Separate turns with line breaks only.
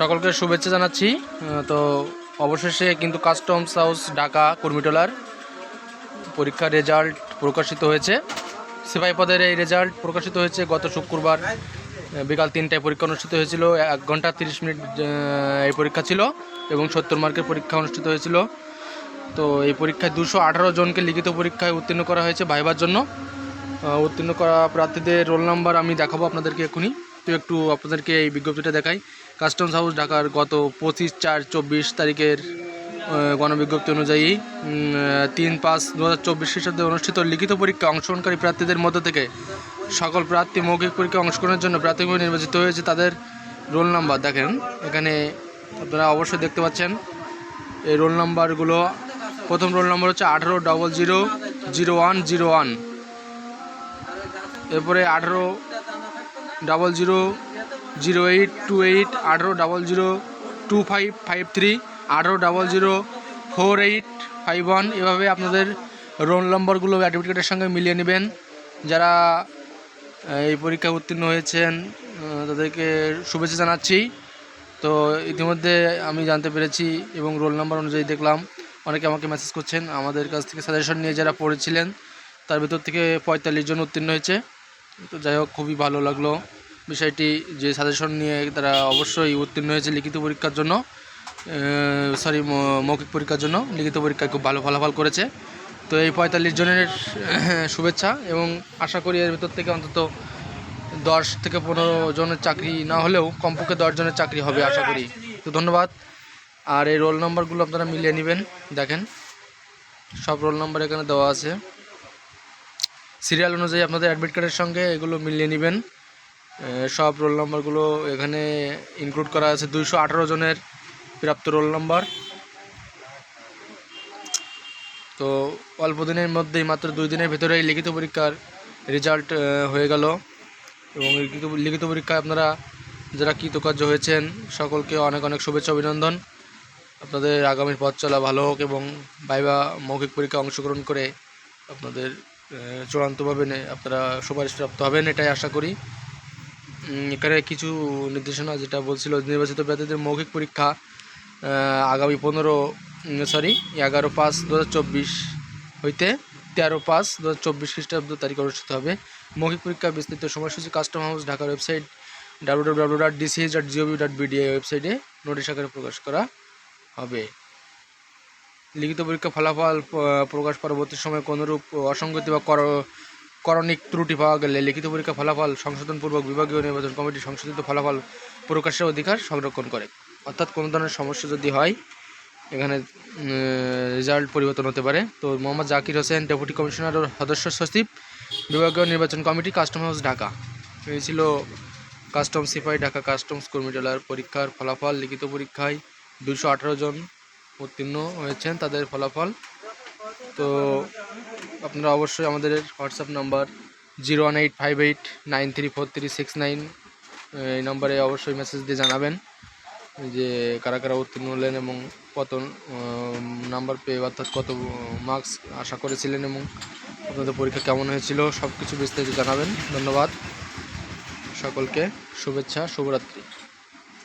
সকলকে শুভেচ্ছা জানাচ্ছি। তো অবশেষে কিন্তু কাস্টমস হাউস ঢাকা কর্মীটোলার পরীক্ষার রেজাল্ট প্রকাশিত হয়েছে। সিপাহী পদের এই রেজাল্ট প্রকাশিত হয়েছে গত শুক্রবার বিকাল তিনটায় পরীক্ষা অনুষ্ঠিত হয়েছিল, এক ঘণ্টা তিরিশ মিনিট এই পরীক্ষা ছিল এবং সত্তর মার্কের পরীক্ষা অনুষ্ঠিত হয়েছিল। তো এই পরীক্ষায় দুশো আঠারো জনকে লিখিত পরীক্ষায় উত্তীর্ণ করা হয়েছে ভাইবার জন্য। উত্তীর্ণ করা প্রার্থীদের রোল নাম্বার আমি দেখাবো আপনাদেরকে এখনই তো একটু আপনাদেরকে এই বিজ্ঞপ্তিটা দেখাই। কাস্টমস হাউস ঢাকার গত পঁচিশ চার চব্বিশ তারিখের গণবিজ্ঞপ্তি অনুযায়ী তিন পাঁচ দু হাজার চব্বিশ খ্রিস্টাব্দে অনুষ্ঠিত লিখিত পরীক্ষা অংশগ্রহণকারী প্রার্থীদের মধ্য থেকে সকল প্রার্থী মৌখিক পরীক্ষা অংশগ্রহণের জন্য প্রাথমিকভাবে নির্বাচিত হয়েছে তাদের রোল নাম্বার। দেখেন, এখানে আপনারা অবশ্যই দেখতে পাচ্ছেন, এই রোল নাম্বারগুলো, প্রথম রোল নাম্বার হচ্ছে আঠারো double zero zero one zero one. এরপরে আঠারো double zero zero eight two eight আঠারো double zero two five five three, আঠারো double zero four eight five one এভাবে আপনাদের রোল নম্বরগুলো অ্যাডমিট সঙ্গে মিলিয়ে নেবেন। যারা এই পরীক্ষায় উত্তীর্ণ হয়েছেন তাদেরকে শুভেচ্ছা জানাচ্ছি। তো ইতিমধ্যে আমি জানতে পেরেছি এবং রোল নাম্বার অনুযায়ী দেখলাম। অনেকে আমাকে মেসেজ করছেন, আমাদের কাছ থেকে সাজেশন নিয়ে যারা পড়েছিলেন, তার ভিতর থেকে পঁয়তাল্লিশ জন উত্তীর্ণ হয়েছে। তো যাই হোক, খুবই ভালো লাগল। বিষয়টি যে সাজেশন নিয়ে তারা অবশ্যই উত্তীর্ণ হয়েছে লিখিত পরীক্ষার জন্য সরি মৌখিক পরীক্ষার জন্য। লিখিত পরীক্ষায় খুব ভালো ফলাফল করেছে। তো এই পঁয়তাল্লিশ জনের শুভেচ্ছা এবং আশা করি এর ভিতর থেকে অন্তত দশ থেকে পনেরো জনের চাকরি না হলেও কমপক্ষে দশ জনের চাকরি হবে আশা করি। তো ধন্যবাদ। আর এই রোল নম্বরগুলো আপনারা মিলিয়ে নেবেন। দেখেন, সব রোল নম্বর এখানে দেওয়া আছে। সিরিয়াল অনুযায়ী আপনাদের অ্যাডমিট কার্ডের সঙ্গে এগুলো মিলিয়ে নেবেন। সব রোল নম্বরগুলো এখানে ইনক্লুড করা আছে। দুইশো আঠারো জনের প্রাপ্ত রোল নম্বর তো অল্প দিনের মধ্যেই, মাত্র দুই দিনের ভেতরেই লিখিত পরীক্ষার রেজাল্ট হয়ে গেল। এবং লিখিত লিখিত পরীক্ষায় আপনারা যারা কৃতকার্য হয়েছেন, সকলকে অনেক অনেক শুভেচ্ছা, অভিনন্দন। আপনাদের আগামীর পথ চলা ভালো হোক এবং বাইবা মৌখিক পরীক্ষা অংশগ্রহণ করে আপনাদের চূড়ান্তভাবে আপনারা সুপারিশপ্রাপ্ত হবেন, এটাই আশা করি। এখানে কিছু নির্দেশনা যেটা বলছিল, নির্বাচিত প্রার্থীদের মৌখিক পরীক্ষা আগামী পনেরো সরি এগারো পাঁচ দু হইতে তেরো পাঁচ দু হাজার চব্বিশ খ্রিস্টাব্দ তারিখে অনুষ্ঠিত হবে। মৌখিক পরীক্ষা বিস্তৃত সময়সূচি, কাস্টম হাউস, ঢাকার website W W DCS dot ওয়েবসাইটে নোটিশ আকারে প্রকাশ করা হবে। লিখিত পরীক্ষা ফলাফল প্রকাশ পরবর্তী সময়ে কোনোরূপ অসঙ্গতি বা কর করণিক ত্রুটি পাওয়া গেলে, লিখিত পরীক্ষা ফলাফল, সংশোধনপূর্বক বিভাগীয় নির্বাচন কমিটি সংশোধিত ফলাফল, প্রকাশের অধিকার সংরক্ষণ করে। অর্থাৎ কোনো ধরনের সমস্যা যদি হয়, এখানে রেজাল্ট পরিবর্তন হতে পারে। তো মোহাম্মদ জাকির হোসেন, ডেপুটি কমিশনার ও সদস্য সচিব, বিভাগীয় নির্বাচন কমিটি, কাস্টম হাউস ঢাকা। এই ছিল কাস্টম সিপাহি ঢাকা কাস্টমস কর্মীটলার পরীক্ষার ফলাফল, লিখিত পরীক্ষায় দুশো জন উত্তীর্ণ হয়েছেন, তাদের ফলাফল। তো আপনারা অবশ্যই আমাদের WhatsApp number zero one eight five eight nine three four three six nine এই নম্বরে অবশ্যই মেসেজ দিয়ে জানাবেন যে কারা কারা উত্তীর্ণ হলেন এবং কত নাম্বার পেয়ে অর্থাৎ কত মার্কস আশা করেছিলেন এবং আপনাদের পরীক্ষা কেমন হয়েছিল সব কিছু বিস্তারিত জানাবেন। ধন্যবাদ। সকলকে শুভেচ্ছা, শুভরাত্রি।